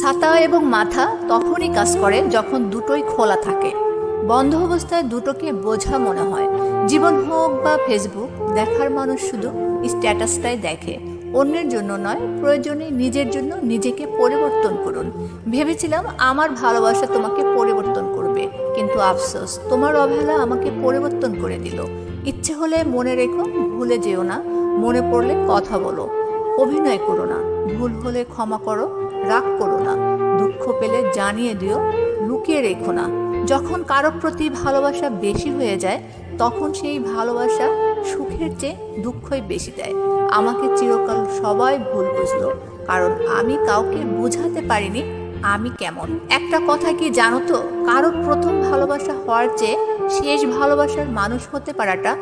ছাতা এবং মাথা তখনই কাজ করে যখন দুটোই খোলা থাকে। বন্ধ অবস্থায় দুটোকে বোঝা মনে হয়। জীবন হোক বা ফেসবুক, দেখার মানুষ শুধু স্ট্যাটাসটাই দেখে। অন্যের জন্য নয়, প্রয়োজনে নিজের জন্য নিজেকে পরিবর্তন করুন। ভেবেছিলাম আমার ভালোবাসা তোমাকে পরিবর্তন করবে, কিন্তু আফসোস, তোমার অবহেলা আমাকে পরিবর্তন করে দিল। ইচ্ছে হলে মনে রেখো, ভুলে যেও না। মনে পড়লে কথা বলো। অভিনয় করো না। ভুল হলে ক্ষমা করো রাগ করো না, দুঃখ পেলে জানিয়ে দিও, লুকিয়ে রেখো না। যখন কারও প্রতি ভালোবাসা বেশি হয়ে যায়, তখন সেই ভালোবাসা সুখের চেয়ে দুঃখই বেশি দেয়। আমাকে চিরকাল সবাই ভুল বুঝলো, কারণ আমি কাউকে বোঝাতে পারিনি আমি কেমন। একটা কথা কি জানো তো, কারোর প্রথম ভালোবাসা হওয়ার চেয়ে শেষ ভালোবাসার মানুষ হতে পারাটা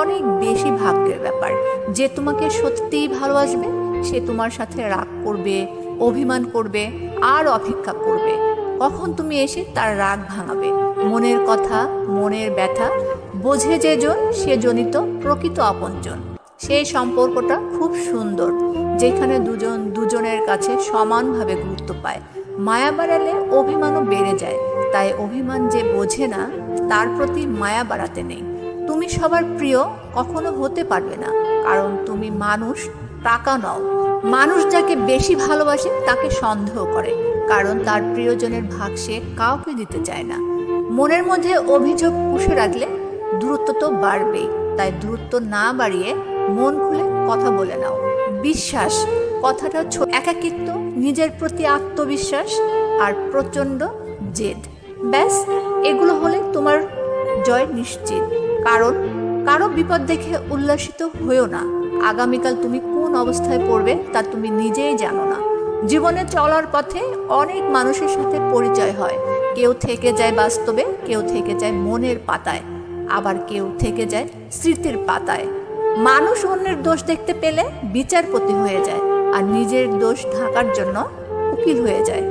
অনেক বেশি ভাগ্যের ব্যাপার। যে তোমাকে সত্যিই ভালোবাসবে, সে তোমার সাথে রাগ করবে অভিমান করবে, আর অপেক্ষা করবে। কখন তুমি এসে তার রাগ ভাঙাবে? মনের কথা, মনের ব্যথা, বোঝে যে জন সে জনিত প্রকৃত আপনজন। সেই সম্পর্কটা খুব সুন্দর, যেখানে দুজন, দুজনের কাছে সমানভাবে গুরুত্ব পায়। মায়া বাড়ালে অভিমানও বেড়ে যায়, তাই অভিমান যে বোঝে না, তার প্রতি মায়া বাড়াতে নেই। তুমি সবার প্রিয় কখনো হতে পারবে না, কারণ তুমি মানুষ টাকা নও মানুষ যাকে বেশি ভালোবাসে, তাকে সন্দেহ করে, কারণ তার প্রিয়জনের ভাগ সে কাউকে দিতে চায় না। মনের মধ্যে অভিযোগ পুষে রাখলে দূরত্ব তো বাড়বেই, তাই দূরত্ব না বাড়িয়ে মন খুলে কথা বলে নাও। বিশ্বাস, কথাটা একাকিত্ব, নিজের প্রতি আত্মবিশ্বাস আর প্রচণ্ড জেদ। ব্যাস, এগুলো হলে তোমার জয় নিশ্চিত, কারণ কারও বিপদ দেখে উল্লাসিত হয়েও না। আগামীকাল তুমি কোন অবস্থায় পড়বে তা তুমি নিজেই জানো না। জীবনে চলার পথে অনেক মানুষের সাথে পরিচয় হয়। কেউ থেকে যায় বাস্তবে, কেউ থেকে যায় মনের পাতায়। আবার কেউ থেকে যায় স্মৃতির পাতায়। মানুষ অন্যের দোষ দেখতে পেলে বিচারপতি হয়ে যায় আর নিজের দোষ ঢাকার জন্য উকিল হয়ে যায়।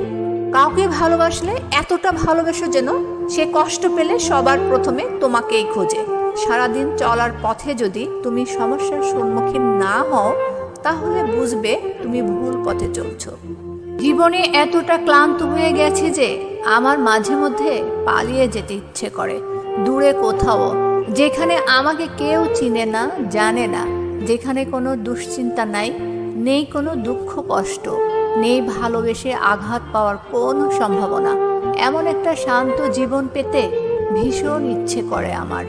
কাউকে ভালোবাসলে এতটা ভালোবাসো যেন সে কষ্ট পেলে সবার প্রথমে তোমাকেই খোঁজে। সারাদিন চলার পথে যদি তুমি সমস্যার সম্মুখীন না হও, তাহলে বুঝবে তুমি ভুল পথে চলছ। জীবনে এতটা ক্লান্ত হয়ে গেছে যে আমার মাঝে মধ্যে পালিয়ে যেতে ইচ্ছে করে। দূরে কোথাও, যেখানে আমাকে কেউ চিনে না, জানে না, যেখানে কোনো দুশ্চিন্তা নাই, নেই কোনো দুঃখ কষ্ট, নেই ভালোবেসে আঘাত পাওয়ার কোনো সম্ভাবনা। এমন একটা শান্ত জীবন পেতে ভীষণ ইচ্ছে করে আমার।